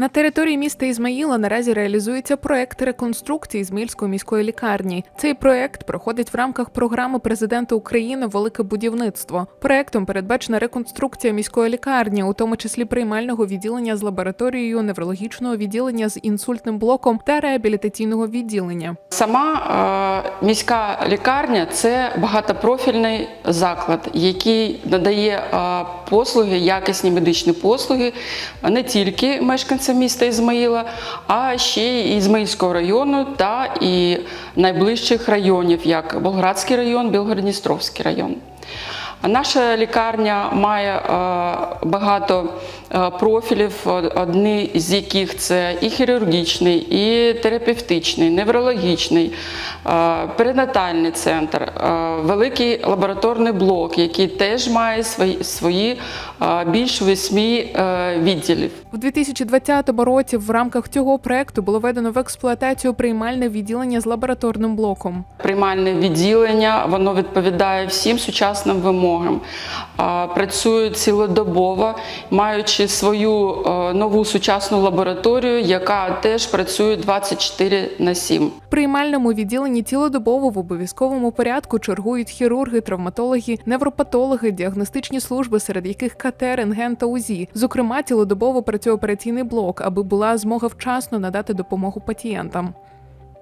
На території міста Ізмаїла наразі реалізується проект реконструкції Ізмаїльської міської лікарні. Цей проект проходить в рамках програми президента України Велике будівництво. Проектом передбачена реконструкція міської лікарні, у тому числі приймального відділення з лабораторією, неврологічного відділення з інсультним блоком та реабілітаційного відділення. Сама е, міська лікарня це багатопрофільний заклад, який надає е, послуги, якісні медичні послуги не тільки мешканцям міста Ізмаїла, а ще й Ізмаїльського району та і найближчих районів, як Болградський район, Білгородністровський район. Наша лікарня має е, багато профілів, одні з яких це і хірургічний, і терапевтичний, неврологічний, е, перинатальний центр, е, великий лабораторний блок, який теж має свої, свої е, більш восьми е, відділів. У 2020 році в рамках цього проекту було введено в експлуатацію приймальне відділення з лабораторним блоком. Приймальне відділення воно відповідає всім сучасним вимогам. Працює цілодобово, маючи свою е, нову сучасну лабораторію, яка теж працює 24 на 7. В приймальному відділенні цілодобово в обов'язковому порядку чергують хірурги, травматологи, невропатологи, діагностичні служби, серед яких КТ, рентген та УЗІ. Зокрема, цілодобово працює операційний блок, аби була змога вчасно надати допомогу пацієнтам.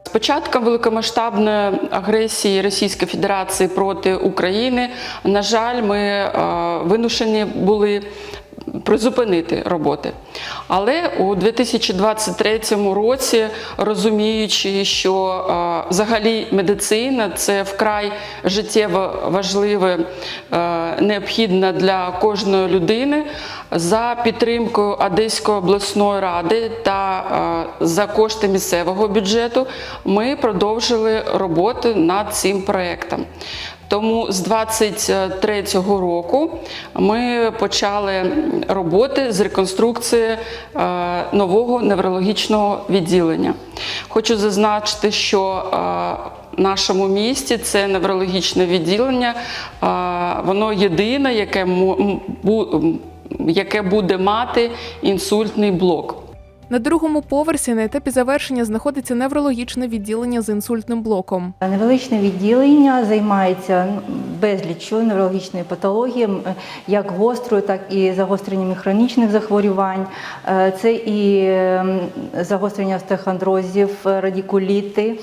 З початком великомасштабної агресії Російської Федерації проти України, на жаль, ми е, вимушені були призупинити роботи. Але у 2023 році, розуміючи, що взагалі медицина це вкрай життєво важливе, необхідне для кожної людини, за підтримкою Одеської обласної ради та за кошти місцевого бюджету, ми продовжили роботу над цим проєктом. Тому з 23-го року ми почали роботи з реконструкції е, нового неврологічного відділення. Хочу зазначити, що е, в нашому місті це неврологічне відділення, е, воно єдине, яке буде мати інсультний блок. На другому поверсі на етапі завершення знаходиться неврологічне відділення з інсультним блоком. Невеличне відділення займається ну, безліччю неврологічної патології, як гострою, так і загостреннями хронічних захворювань. Е, Це і ем, загострення остеохондрозів, е, радикуліти.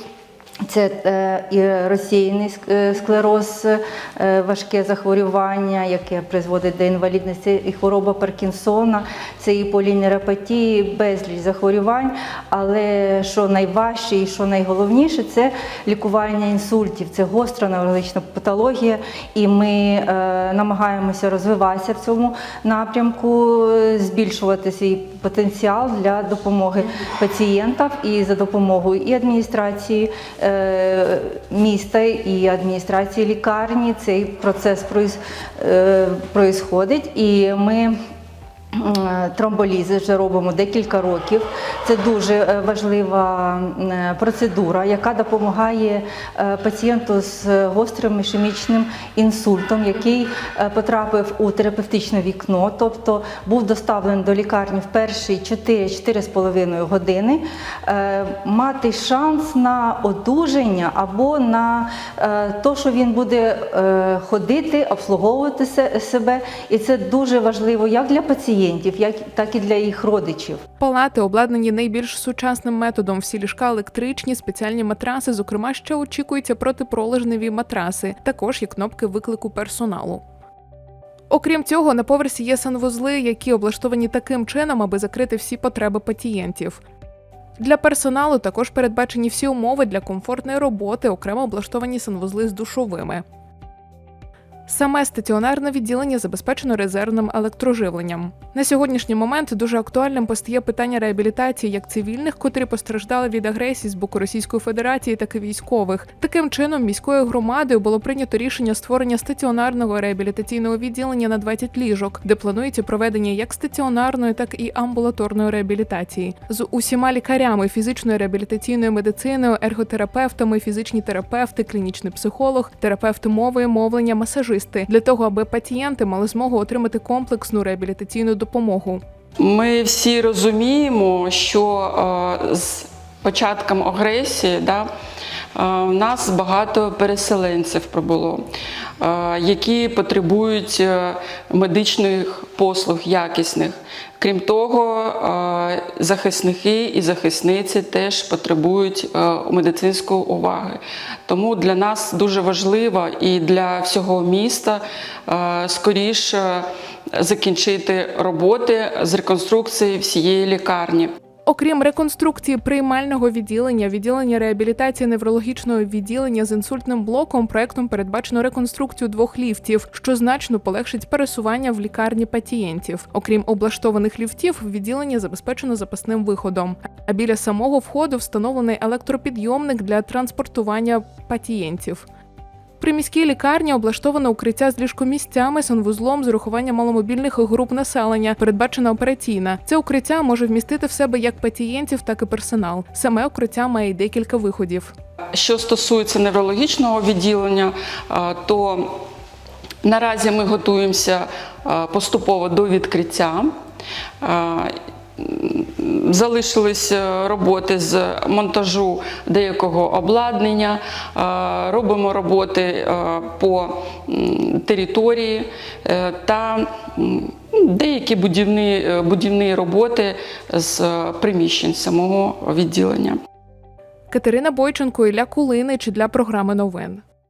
Це е, і розсіяний е, склероз, е, важке захворювання, яке призводить до інвалідності, і хвороба Паркінсона, це і полінейропатії, безліч захворювань. Але що найважче і що найголовніше, це лікування інсультів, це гостра неврологічна патологія, і ми намагаємося розвиватися в цьому напрямку, збільшувати свій потенціал для допомоги пацієнтам і за допомогою і адміністрації е, міста, і адміністрації лікарні цей процес проїс- е, проїсходить. І ми Тромболізи вже робимо декілька років. Це дуже е, важлива е, процедура, яка допомагає е, пацієнту з гострим ішемічним інсультом, який е, потрапив у терапевтичне вікно, тобто був доставлений до лікарні в перші 4-4,5 години, е, мати шанс на одужання або на те, що він буде е, ходити, обслуговувати себе. І це дуже важливо як для пацієнтів, як так і для їх родичів. Палати обладнані найбільш сучасним методом. Всі ліжка електричні, спеціальні матраси. Зокрема, ще очікуються протипролежневі матраси. Також є кнопки виклику персоналу. Окрім цього, на поверсі є санвузли, які облаштовані таким чином, аби закрити всі потреби пацієнтів. Для персоналу також передбачені всі умови для комфортної роботи, окремо облаштовані санвузли з душовими. Саме стаціонарне відділення забезпечено резервним електроживленням. На сьогоднішній момент дуже актуальним постає питання реабілітації як цивільних, котрі постраждали від агресії з боку Російської Федерації, так і військових. Таким чином, міською громадою було прийнято рішення створення стаціонарного реабілітаційного відділення на 20 ліжок, де планується проведення як стаціонарної, так і амбулаторної реабілітації з усіма лікарями фізичної реабілітаційної медициною, ерготерапевтами, фізичні терапевти, клінічний психолог, терапевти мови, мовлення, масажисти для того, аби пацієнти мали змогу отримати комплексну реабілітаційну допомогу. Ми всі розуміємо, що е, з початком агресії да, е, в нас багато переселенців прибуло, е, які потребують е, медичних послуг якісних. Крім того, е, захисники і захисниці теж потребують е, медицинської уваги. Тому для нас дуже важливо і для всього міста е, скоріше закінчити роботи з реконструкції всієї лікарні. Окрім реконструкції приймального відділення, відділення реабілітації неврологічного відділення з інсультним блоком, проектом передбачено реконструкцію двох ліфтів, що значно полегшить пересування в лікарні пацієнтів. Окрім облаштованих ліфтів, відділення забезпечено запасним виходом. А біля самого входу встановлений електропідйомник для транспортування пацієнтів. При міській лікарні облаштовано укриття з ліжкомісцями, санвузлом з урахуванням маломобільних груп населення, передбачена операційна. Це укриття може вмістити в себе як пацієнтів, так і персонал. Саме укриття має декілька виходів. Що стосується неврологічного відділення, то наразі ми готуємося поступово до відкриття. Залишились е, роботи з монтажу деякого обладнання, е, робимо роботи е, по території та деякі будівні, будівні роботи з приміщень самого відділення. Катерина Бойченко, Ілля Кулинич для програми новин.